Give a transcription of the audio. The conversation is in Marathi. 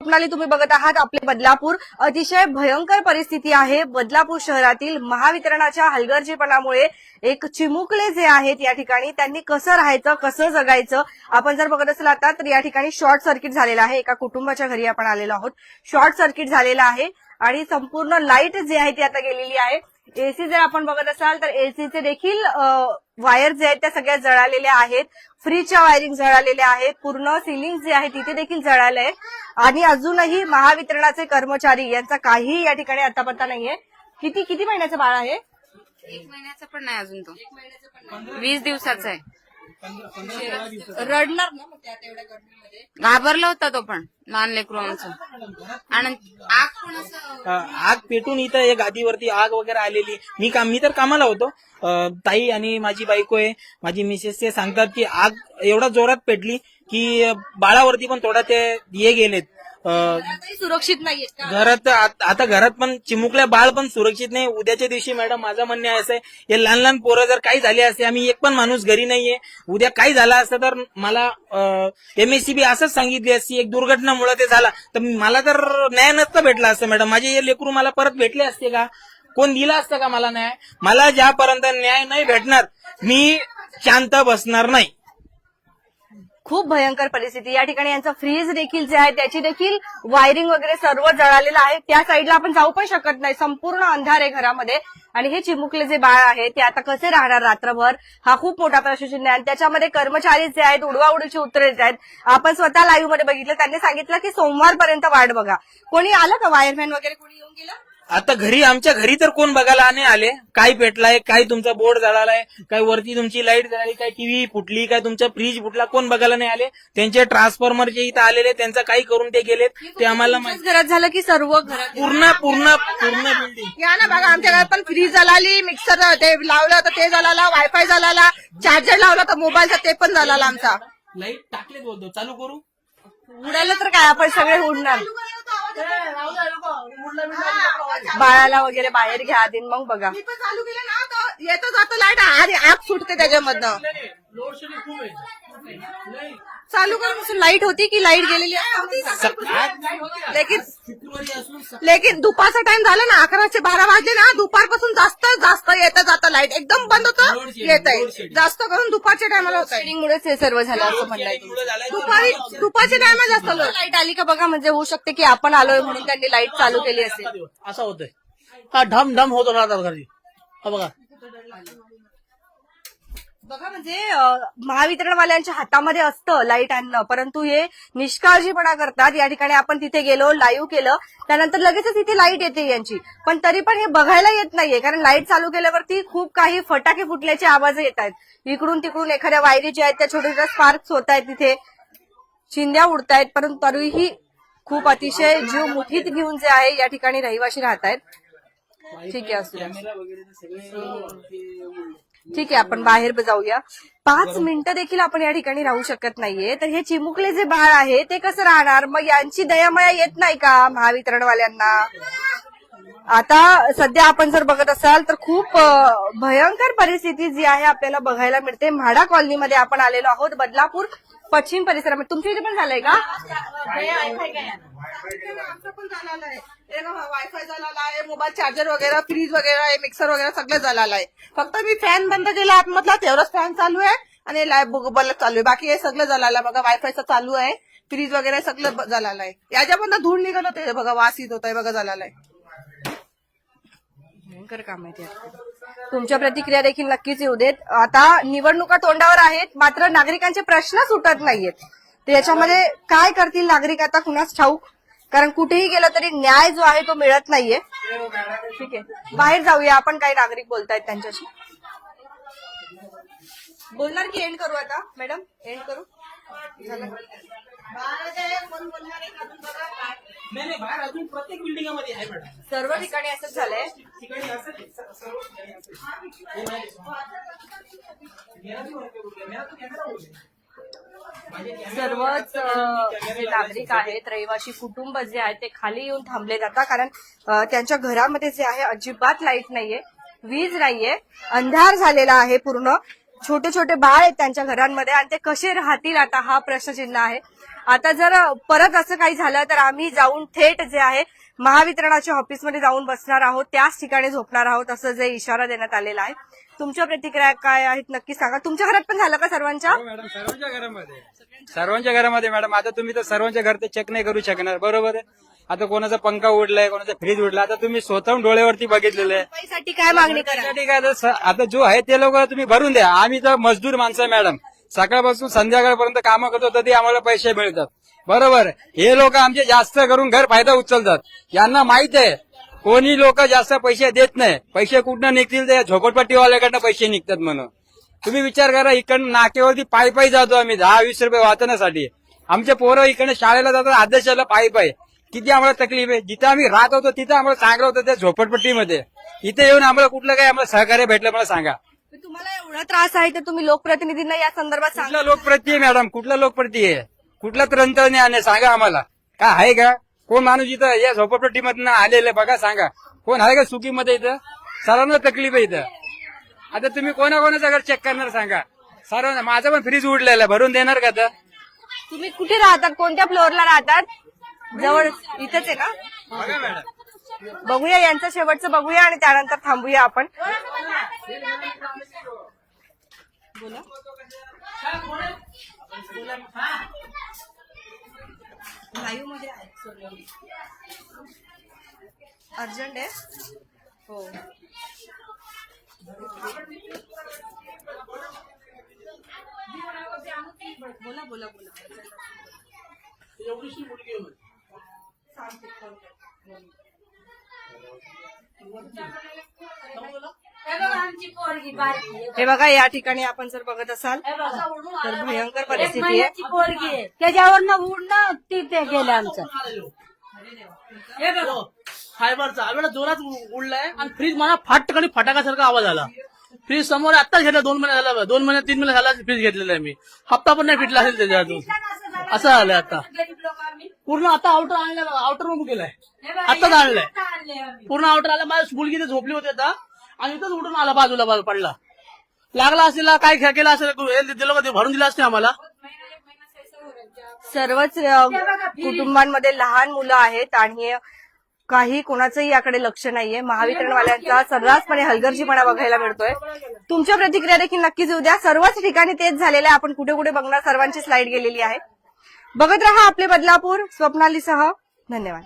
स्वप्नाली तुम्ही बघत आहात आपले बदलापूर. अतिशय भयंकर परिस्थिती आहे. बदलापूर शहरातील महावितरणाच्या हलगर्जीपणामुळे एक चिमुकले जे आहेत या ठिकाणी त्यांनी कसं राहायचं कसं जगायचं आपण जर बघत असाल आता तर या ठिकाणी शॉर्ट सर्किट झालेलं आहे. एका कुटुंबाच्या घरी आपण आलेलो आहोत. शॉर्ट सर्किट झालेलं आहे आणि संपूर्ण लाइट जी आहे ती आता गेलेली आहे. एसी जर आपण बघत असाल तर एसीचे देखील वायर जे आहेत त्या सगळ्या जळालेल्या आहेत. फ्रीजच्या वायरिंग जळालेल्या आहेत. पूर्ण सिलिंग जे आहे तिथे देखील जळाले आणि अजूनही महावितरणाचे कर्मचारी यांचा काहीही या ठिकाणी आतापर्यंत नाहीये. किती किती महिन्याचं बाळ आहे? एक महिन्याचा पण नाही अजून तो. वीस दिवसाचा आहे. रडणार ना मग त्या तेवढ्या गर्दीमध्ये घाबरला होता तो पण लहान लेकरू आमचं. आणि आग पण असं अ, आग पेटून इथं एक गादीवरती आग वगैरे आलेली. मी काम मी तर कामाला होतो. अ, ताई आणि माझी बायको आहे. माझी मिसेस ते सांगतात की आग एवढा जोरात पेटली की अ, बाळावरती पण थोडा ते हे गेलेत. सुरक्षित नाहीये का? घरात आत- आता घरात पण चिमुकल्या बाळ पण सुरक्षित नाही. उद्याच्या दिवशी मॅडम माझं म्हणणं असं आहे हे लहान लहान पोरं जर काही झाले असते आम्ही एक पण माणूस घरी नाहीये. उद्या काही झालं असतं तर मला एमएससीबी असंच सांगितली असती एक दुर्घटनामुळे ते झाला. तर मला तर न्याय नसतं भेटला असतं मॅडम. माझे हे लेकरू मला परत भेटले असते का? कोण दिला असतं का मला न्याय? मला ज्यापर्यंत न्याय नाही भेटणार मी शांत बसणार नाही. खूप भयंकर परिस्थिती. या ठिकाणी यांचं फ्रीज देखील जे आहे त्याची देखील वायरिंग वगैरे सर्व जळालेलं आहे. त्या साईडला आपण जाऊ पण शकत नाही. संपूर्ण अंधार आहे घरामध्ये. आणि हे चिमुकले जे बाळ आहे ते आता कसे राहणार रात्रभर? हा खूप मोठा प्रश्न आहे. आणि त्याच्यामध्ये कर्मचारी जे आहेत उडवाउडीची उत्तरे जे आहेत आपण स्वतः लाईव्हमध्ये बघितलं. त्यांनी सांगितलं की सोमवारपर्यंत वाट बघा. कोणी आलं का? वायरमॅन वगैरे कोणी येऊन गेलं? आता घरी आमच्या घरी तर कोण बघायला नाही आले? काय पेटलाय काय तुमचा बोर्ड जळालाय? काय वरती तुमची लाइट जळाली? काय टीव्ही फुटली? काय तुमचा फ्रीज फुटला? कोण बघायला नाही आले? त्यांचे ट्रान्सफॉर्मर जे इथं आलेले त्यांचं काही करून ते गेलेत. ते आम्हाला माहिती घरात झालं की सर्व घरात पूर्ण पूर्ण पूर्ण बिल्डिंग या ना बघा आमच्या घरात पण फ्रीज जळाली मिक्सर ते लावलं होतं ते जळाला वायफाय जळाला चार्जर लावला होता मोबाईलचा ते पण जळाला आमचा. लाइट टाकलेत बोलतो चालू करू? उडालं तर काय आपण सगळे उडणार. बाळाला वगैरे बाहेर घ्या आधी मग बघा. मी पण चालू केलं ना तर येतं जातं लाइट आणि आग सुटते त्याच्यामधनं. चालू करून लाइट होती की लाइट गेलेली? आहे? लेकिन लेकिन दुपारचा टाइम झाला ना अकराचे बारा वाजले ना दुपारपासून जास्त जास्त येतं जातं लाइट एकदम बंद होतं येत आहे जास्त करून दुपारच्या टायमाला होत हे सर्व झालं असं म्हणलंय तुम्ही. दुपारी दुपारच्या टायमाला जास्त लाइट आली का बघा म्हणजे होऊ शकते की आपण आलोय म्हणून त्यांनी लाइट चालू केली असेल. असं होतंय. हा ढम ढम होत राहतात घरी. हा बघा. बघा म्हणजे महावितरणवाल्यांच्या हातामध्ये असतं लाइट आणणं. परंतु हे निष्काळजीपणा करतात. या ठिकाणी आपण तिथे गेलो लाईव्ह केलं त्यानंतर लगेचच इथे लाइट येते यांची. पण तरी पण हे बघायला येत नाहीये. कारण लाइट चालू केल्यावरती खूप काही फटाके फुटल्याचे आवाज येत आहेत. इकडून तिकडून एखाद्या वायरी ज्या आहेत त्या छोट्या छोट्या स्पार्क्स होत आहेत तिथे. चिंध्या उडतायत परंतु तरीही खूप अतिशय जीव मुठीत घेऊन जे आहे या ठिकाणी रहिवाशी राहत आहेत. ठीक आहे असू द्या. ठीक आहे आपण बाहेर जाऊया. पाच मिनिटं देखील आपण या ठिकाणी राहू शकत नाहीये. तर हे चिमुकले जे बाळ आहे ते कसं राहणार? मग यांची दयामया येत नाही का महावितरणवाल्यांना? आता सध्या आपण जर बघत असाल तर खूप भयंकर परिस्थिती जी आहे आपल्याला बघायला मिळते. म्हाडा कॉलनीमध्ये आपण आलेलो आहोत बदलापूर पश्चिम परिसरामध्ये. तुमच्या इथे पण झालंय का? आमचं पण झालेलं आहे वायफाय झालेला आहे मोबाईल चार्जर वगैरे फ्रीज वगैरे मिक्सर वगैरे सगळं झालेलं आहे फक्त मी फॅन बंद केला आतमधला तेवढाच फॅन चालू आहे आणि लाइट बल्ब चालू आहे बाकी हे सगळं झालेलं आहे बघा वायफायचं चालू आहे फ्रीज वगैरे सगळं झालेलं आहे याच्यामधनं धूळ निघत होते बघा वास येत होत आहे बघा झालेला आहे भयंकर काम आहे ते तुमच्या प्रतिक्रिया देखील नक्कीच येऊ देत. आता निवडणुका तोंडावर आहेत मात्र नागरिकांचे प्रश्न सुटत नाहीयेत. तर याच्यामध्ये काय करतील नागरिक आता कुणाच ठाऊक? कारण कुठेही गेलं तरी न्याय जो आहे तो मिळत नाहीये. ठीक आहे. बाहेर जाऊया आपण काही नागरिक बोलतायत त्यांच्याशी. बोलणार की एंड करू आता? मॅडम एंड करू. झालं. नाही नाही बाहेर अजून प्रत्येक बिल्डिंगमध्ये आहे मॅडम सर्व ठिकाणी असंच झालंय? ठिकाणी असं सर्व ठिकाणी असं सर्वच जे नागरिक आहेत रहिवासी कुटुंब जे आहेत ते खाली येऊन थांबले जातात. कारण त्यांच्या घरामध्ये जे आहे अजिबात लाइट नाहीये. वीज नाहीये. अंधार झालेला आहे पूर्ण. छोटे छोटे बाळ आहेत त्यांच्या घरांमध्ये आणि ते कसे राहतील आता हा प्रश्नचिन्ह आहे. आता जर परत असं काही झालं तर आम्ही जाऊन थेट जे आहे महावितरणाच्या ऑफिसमध्ये जाऊन बसणार आहोत. त्याच ठिकाणी झोपणार आहोत असं जे इशारा देण्यात आलेला आहे. तुमच्या प्रतिक्रिया काय आहेत नक्की सांगा. तुमच्या घरात पण झालं का सर्वांच्या? हो सर्वांच्या घरामध्ये. सर्वांच्या घरामध्ये मॅडम. आता तुम्ही तर सर्वांच्या घर ते चेक नाही करू शकणार. बरोबर आहे? आता कोणाचा पंखा उडलाय कोणाचा फ्रीज उडला आता तुम्ही स्वतःहून डोळ्यावरती बघितलेलं आहे. पैशासाठी काय मागणी करा? त्यासाठी काय तर स- आता जो आहे ते लोक तुम्ही भरून द्या. आम्ही तर मजदूर माणसं आहे मॅडम. सकाळपासून संध्याकाळपर्यंत कामं करतो तरी आम्हाला पैसे मिळतात. बरोबर? हे लोक आमचे जास्त करून घर फायदा उचलतात. यांना माहीत आहे कोणी लोक जास्त पैसे देत नाही. पैसे कुठनं निघतील ते झोपडपट्टीवाल्याकडनं पैसे निघतात म्हणून. तुम्ही विचार करा इकडनं नाक्यावरती पायी पायी जातो आम्ही दहा वीस रुपये वाचण्यासाठी आमचे पोरं इकडे शाळेला जातात आदेशाला पायी पायी. किती आम्हाला तकलीफ आहे? जिथं आम्ही राहत होतो तिथं आम्हाला चांगलं होतं त्या झोपडपट्टीमध्ये. इथे येऊन आम्हाला कुठलं काही आम्हाला सहकार्य भेटलं मला सांगा. तुम्हाला एवढा त्रास आहे तर तुम्ही लोकप्रतिनिधींना या संदर्भात सांगा. कुठला लोकप्रती आहे मॅडम? कुठला लोकप्रती आहे? कुठला तंत्रज्ञान आहे? सांगा आम्हाला. काय आहे का? कोण माणूस इथं या झोपडपट्टीमधनं आलेलं बघा सांगा. कोण आहे का सुकीमध्ये इथं? सर्वांना तकलीफ आहे इथं. आता तुम्ही कोणाकोणाचं घर चेक करणार सांगा. सर्वांना माझा पण फ्रीज उडलेला भरून देणार का तर तुम्ही कुठे राहतात? कोणत्या फ्लोअरला राहतात? जवळ इथेच आहे बघा मॅडम. बघूया यांचं शेवटचं बघूया आणि त्यानंतर थांबूया आपण. अर्जंट आहे? हो. बोला बोला बोला. आहे. हे बघा या ठिकाणी आपण जर बघत असाल तर भयंकर परिस्थिती आहे. पोरगी त्याच्यावरनं उडणं तिथे गेलं आमचं. फायबरचा आम्हाला जोरात उ- उडलाय आणि फ्रीज मला फाट आणि फटाकासारखा आवाज आला. फ्रीज समोर आत्ताच घेतला दोन महिने झाला दोन महिने तीन महिने झाला फ्रीज घेतलेला आहे मी. हप्ता पण नाही फिटला असेल त्याच्या अजून असं झालंय आता. पूर्ण आता आउटर आणलं आउटर रूम गेलाय. आताच आणलंय. पूर्ण आउटर आला माझ्या मुलगी झोपली होती आता. आणि इथंच उडून आला बाजूला बाजू पडला. लागला असेल काय खेळ केला असेल हे दिलं का ते भरून दिलं असते आम्हाला. सर्वच अ, कुटुंबांमध्ये लहान मुलं आहेत आणि काही कोणाचंही याकडे लक्ष नाहीये. महावितरणवाल्यांचा सर्रासपणे हलगर्जीपणा बघायला मिळतोय. तुमच्या प्रतिक्रिया देखील नक्कीच येऊ द्या. सर्वच ठिकाणी तेच झालेलं आहे. आपण कुठे कुठे बघणार सर्वांची स्लाइड गेलेली आहे. बघत रहा आपले बदलापूर स्वप्नालीसह धन्यवाद.